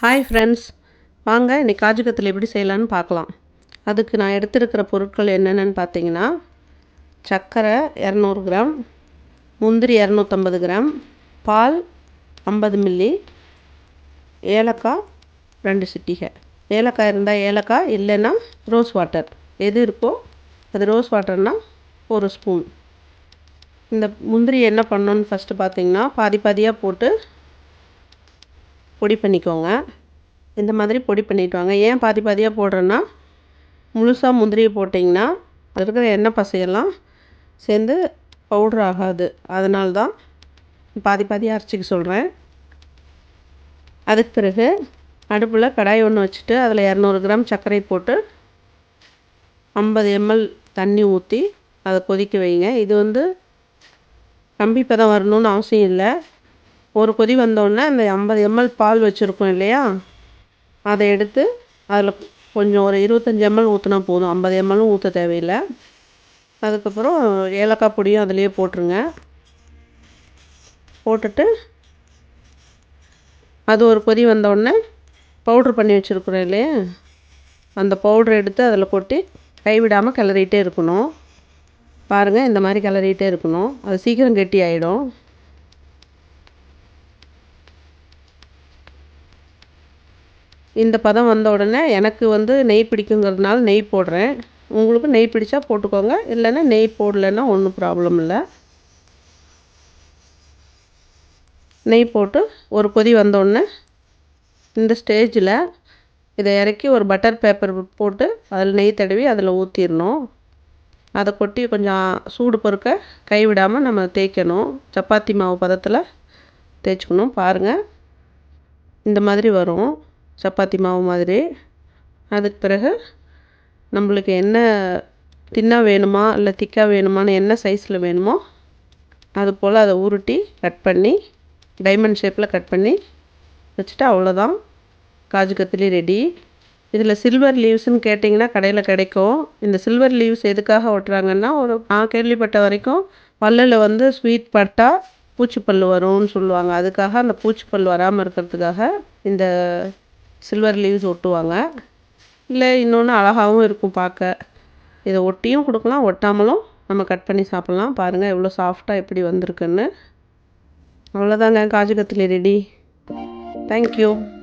Hi friends வாங்க இன்றைக்கி காஜு கத்தில் எப்படி செய்யலான்னு பார்க்கலாம். அதுக்கு நான் எடுத்திருக்கிற பொருட்கள் என்னென்னு பார்த்தீங்கன்னா சர்க்கரை இரநூறு கிராம் முந்திரி இரநூத்தம்பது கிராம் பால் ஐம்பது மில்லி ஏலக்காய் ரெண்டு சிட்டிகை. ஏலக்காய் இருந்தால் ஏலக்காய் இல்லைன்னா ரோஸ் வாட்டர். எது இருக்கோ அது ரோஸ் வாட்டர்னால் ஒரு ஸ்பூன். இந்த முந்திரி என்ன பண்ணணுன்னு ஃபஸ்ட்டு பார்த்தீங்கன்னா பாதி பாதியாக போட்டு பொடி பண்ணிக்கோங்க. இந்த மாதிரி பொடி பண்ணிட்டு வாங்க. ஏன் பாதி பாதியாக போடுறேன்னா முழுசாக முந்திரியை போட்டிங்கன்னா அதில் இருக்கிற எண்ணெய் பசையெல்லாம் சேர்ந்து பவுட்ரு ஆகாது. அதனால தான் பாதி பாதியாக அரைச்சிக்க சொல்கிறேன் அதுக்கு பிறகு அடுப்பில் கடாய் ஒன்று வச்சுட்டு அதில் இரநூறு கிராம் சர்க்கரை போட்டு ஐம்பது எம்எல் தண்ணி ஊற்றி அதை கொதிக்க வைங்க. இது வந்து கம்பி பதம் வரணும்னு அவசியம் இல்லை. ஒரு கொதி வந்தோடனே அந்த ஐம்பது எம்எல் பால் வச்சுருக்கோம் இல்லையா? அதை எடுத்து அதில் கொஞ்சம் ஒரு இருபத்தஞ்சி எம்எல் ஊற்றினா போதும். ஐம்பது எம்எல்லும் ஊற்ற தேவையில்லை. அதுக்கப்புறம் ஏலக்காய் பொடியும் அதிலேயே போட்டுருங்க. போட்டுட்டு அது ஒரு கொதி வந்தோடனே பவுட்ரு பண்ணி வச்சுருக்குறோம் இல்லையா? அந்த பவுட்ரு எடுத்து அதில் கொட்டி கைவிடாமல் கிளறிட்டே இருக்கணும். பாருங்கள் இந்த மாதிரி கிளறிட்டே இருக்கணும். அது சீக்கிரம் கெட்டி ஆகிடும் இந்த பதம் வந்த உடனே எனக்கு வந்து நெய் பிடிக்குங்கிறதுனால நெய் போடுறேன். உங்களுக்கு நெய் பிடிச்சா போட்டுக்கோங்க. இல்லைன்னா நெய் போடலைன்னா ஒன்றும் ப்ராப்ளம் இல்லை. நெய் போட்டு ஒரு கொதி வந்தோடனே இந்த ஸ்டேஜில் இதை இறக்கி ஒரு பட்டர் பேப்பர் போட்டு அதில் நெய் தடவி அதில் ஊற்றிடணும் அதை கொட்டி கொஞ்சம் சூடு பொறுக்க கைவிடாமல் நம்ம தேய்க்கணும். சப்பாத்தி மாவு பதத்தில் தேய்ச்சிக்கணும். பாருங்கள் இந்த மாதிரி வரும். சப்பாத்தி மாவு மாதிரி. அதுக்கு பிறகு நம்மளுக்கு என்ன தின்னாக வேணுமா இல்லை திக்காக வேணுமான்னு என்ன சைஸில் வேணுமோ அது போல் அதை உருட்டி கட் பண்ணி டைமண்ட் ஷேப்பில் கட் பண்ணி வச்சுட்டு அவ்வளோதான் காஜு கத்திலி ரெடி இதில் சில்வர் லீவ்ஸ்ன்னு கேட்டிங்கன்னா கடையில் கிடைக்கும். இந்த சில்வர் லீவ்ஸ் எதுக்காக ஒட்டுறாங்கன்னா ஒரு நான் கேள்விப்பட்ட வரைக்கும் பல்லில் வந்து ஸ்வீட் பட்டால் பூச்சிப்பல் வரும்னு சொல்லுவாங்க. அதுக்காக அந்த பூச்சிப்பல் வராமல் இருக்கிறதுக்காக இந்த சில்வர் லீவ்ஸ் ஒட்டுவாங்க. இல்லை இன்னொன்று அழகாகவும் இருக்கும் பார்க்க. இதை ஒட்டியும் கொடுக்கலாம் ஒட்டாமலும் நம்ம கட் பண்ணி சாப்பிட்லாம். பாருங்கள் எவ்வளோ சாஃப்டாக எப்படி வந்திருக்குன்னு. அவ்வளோதாங்க காஜு கத்திலி ரெடி தேங்க்யூ